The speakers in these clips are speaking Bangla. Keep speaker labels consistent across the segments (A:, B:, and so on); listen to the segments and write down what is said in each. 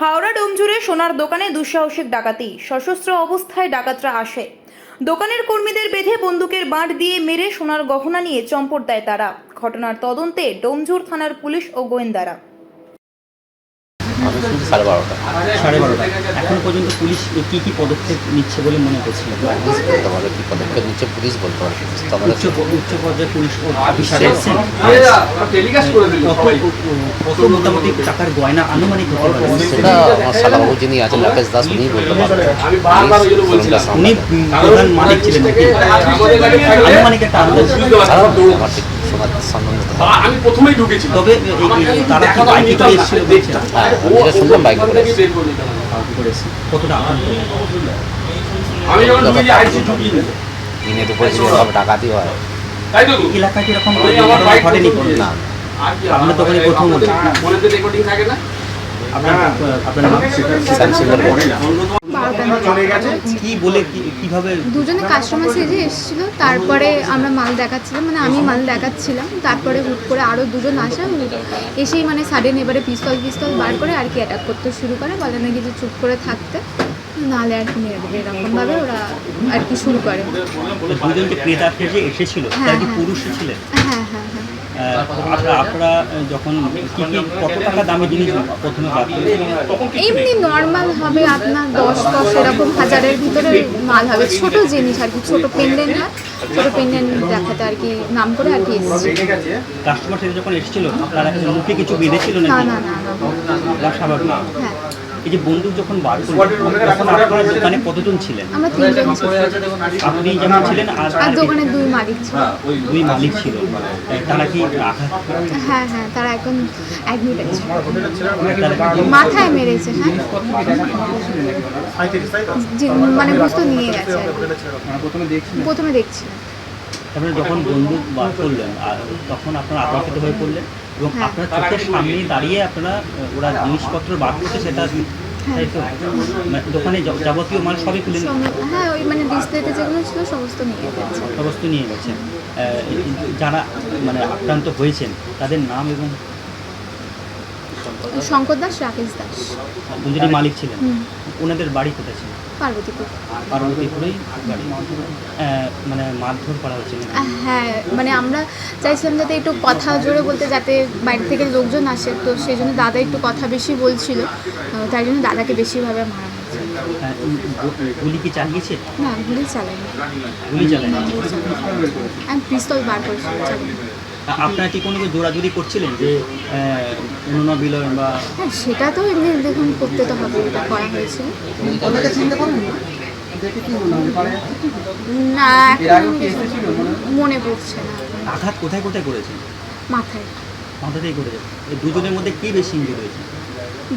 A: হাওড়া ডোমজুড়ে সোনার দোকানে দুঃসাহসিক ডাকাতি। সশস্ত্র অবস্থায় ডাকাতরা আসে। দোকানের কর্মীদের বেঁধে বন্দুকের বাঁট দিয়ে মেরে সোনার গহনা নিয়ে চম্পট দেয় তারা। ঘটনার তদন্তে ডোমজুর থানার পুলিশ ও গোয়েন্দারা।
B: সাড়ে বারোটা।
C: সাড়ে বারোটা। এখন পর্যন্ত পুলিশ কী কী পদক্ষেপ নিচ্ছে বলে মনে করছিল
B: পুলিশ বলতে পারে কি পদক্ষেপ নিচ্ছে পুলিশ বলতে পারে
C: উচ্চ উচ্চ পর্যায়ে পুলিশ অফিসার এসেছেন
D: টেলিকাস্ট করে দিল
C: কত মোটামুটি টাকার গয়না আনুমানিক হতে পারে
B: সেটা আমার সালাবাবু যিনি আছেন রাকেশ দাস উনিই বলতে পারবেন।
C: উনি প্রধান মালিক ছিলেন নাকি? আনুমানিক একটা আন্দাজ।
B: শোনার সম্বন্ধে
D: আমি প্রথমেই ঢুকেছি
C: তবে তারা কি বাইকে করে এসেছিল? বলছেন
B: হ্যাঁ আমি যেটা শুনলাম বাইকে করে।
C: কতটা
D: যখন ঢুকেছি আইসি ঢুকিয়ে দিল।
B: দিনে দুপুরে যদি ডাকাতি হয়।
D: তাই তো
C: এলাকায় কীরকম
D: ওই আমার বাইক
C: ঘটেনি
B: না।
C: আপনার দোকানে প্রথম?
D: রেকর্ডিং থাকে না?
E: দুজনে কাস্টমার সেজে এসেছিল তারপরে আমরা মাল দেখাচ্ছিলাম মানে আমি মাল দেখাচ্ছিলাম তারপরে হুট করে আরও দুজন আসা এসেই মানে সাডেন এবারে পিস্তল পিস্তল বার করে আর কি অ্যাটাক করতে শুরু করে বলে নাকি যে চুপ করে থাকতে। নাহলে আর কি মেরে দেবে এরকমভাবে ওরা আর কি শুরু করে।
C: দুজন ক্রেতা যে এসেছিল তারা কি
E: হ্যাঁ,
C: পুরুষই ছিলেন?
E: হ্যাঁ হ্যাঁ হ্যাঁ।
C: আপনারা যখন কত টাকা দামি জিনিস প্রথমে
E: এমনি নর্মাল হবে আপনার দশ দশ এরকম হাজারের ভিতরে মাল হবে। ছোট জিনিস আর কি ছোট পেন্ডেন্ট হয় ছোট পেন্ডেন্ট দেখাতে আর কি নাম করে আর কি
C: কাস্টমার সাথে যখন এসেছিল তারা মুখে কিছু বেঁধেছিল
E: না না না না।
C: স্বাভাবিক।
E: হ্যাঁ।
C: এই যে বন্দুক যখন বার করলেন তখন আপনার দোকানে কতজন ছিলেন?
E: আমরা তিনজন
C: আপনি যেমন ছিলেন আর
E: আর দোকানের দুই মালিক ছিল।
C: দুই মালিক ছিল। তারা কি আঘাত
E: হ্যাঁ হ্যাঁ তারা এখন অ্যাডমিট আছে মাথায় মেরেছে হ্যাঁ। মানে বুঝতে নিয়ে গেছে। আর কি। প্রথমে দেখছিলাম।
C: তারপরে যখন বন্দুক বার করলেন আর তখন আপনারা আতঙ্কিত হয়ে পড়লেন এবং
E: হ্যাঁ।
C: আপনার চোখের সামনে দাঁড়িয়ে আপনারা ওরা জিনিসপত্র বার করছে সেটা তাই তো? মানে দোকানে যাবতীয় মাল সবই খুলে
E: হ্যাঁ ওই মানে ডিসপ্লেতে যেগুলো ছিল সমস্ত নিয়ে গেছে।
C: সমস্ত নিয়ে গেছেন যারা মানে আক্রান্ত হয়েছেন তাদের নাম এবং
E: শঙ্কর দাস রাকেশ দাস।
C: দুজনই মালিক ছিলেন। ওনাদের বাড়ি কোথায় ছিল?
E: পার্বতীপুর।
C: পার্বতীপুরেই মানে মারধর করা হয়েছিল
E: হ্যাঁ মানে আমরা চাইছিলাম যাতে একটু কথা জোরে বলতে যাতে বাইরে থেকে লোকজন আসে। তো সেই জন্য দাদা একটু কথা বেশি বলছিল। তাই জন্য দাদাকে বেশিভাবে মারা হয়েছে।
C: গুলি কি চালিয়েছে?
E: না গুলি চালাইনি
C: গুলি চালায়
E: আমি পিস্তল বার চালাইনি
C: আপনারা কি কোনো জোরাজুরি করছিলেন যে অন্য বিলয় বা
E: হ্যাঁ সেটা তো এমনি দেখুন করতে তো হবে এটা করা হয়েছিল না এখন মনে পড়ছে না।
C: আঘাত কোথায় কোথায় করেছেন
E: মাথায়।
C: মাথাতেই করেছে। এই দুজনের মধ্যে কি বেশি ইঞ্জুরি হয়েছে?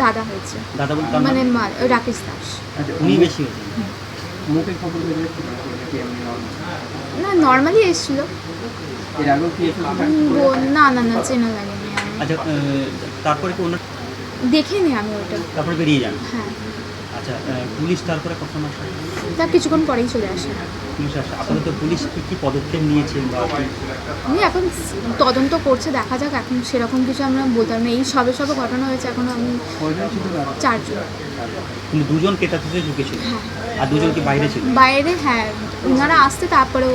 E: দাদা হয়েছে।
C: দাদা বলতে
E: মানে রাকেশ দাস।
C: উনি বেশি হয়েছেন
E: না নর্মালি এসেছিল। উম, কি না না না চেনা লাগেনি
C: আচ্ছা তারপরে কি অন্য
E: দেখিনি আমি ওটা
C: তারপরে বেরিয়ে যান?
E: হ্যাঁ।
C: আচ্ছা পুলিশ তারপরে কখন আসে?
E: তার কিছুক্ষণ পরেই চলে আসে।
C: পুলিশ আসে। আপাতত পুলিশ কি কি পদক্ষেপ নিয়েছে বা কি-
E: এখন তদন্ত করছে দেখা যাক এখন সেরকম কিছু আমরা বলতে পারব না। এই সবে সবে ঘটনা হয়েছে এখন আমি চারজন।
C: কিন্তু দুজন থেকে ঢুকেছিল?
E: হ্যাঁ।
C: আর দুজন কি বাইরে ছিল?
E: বাইরে হ্যাঁ। ওনারা আসতে তারপরে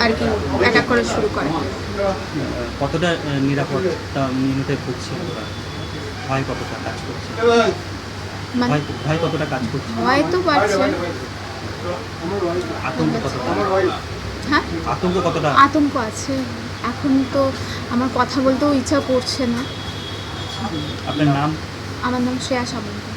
E: আর কি অ্যাটাক করা শুরু করে।
C: কতটা আহ, নিরাপত্তা ভুগছে? ভয় কতটা কাজ করছে?
E: মানে
C: ভয় ভয় কতটা কাজ করছে?
E: হয়তো পারছে
C: আতঙ্ক কতটা?
E: হ্যাঁ?
C: আতঙ্ক কতটা?
E: আতঙ্ক আছে। এখন তো আমার কথা বলতেও ইচ্ছা করছে না।
C: আপনার নাম?
E: আমার নাম শ্রেয়া সামন্ত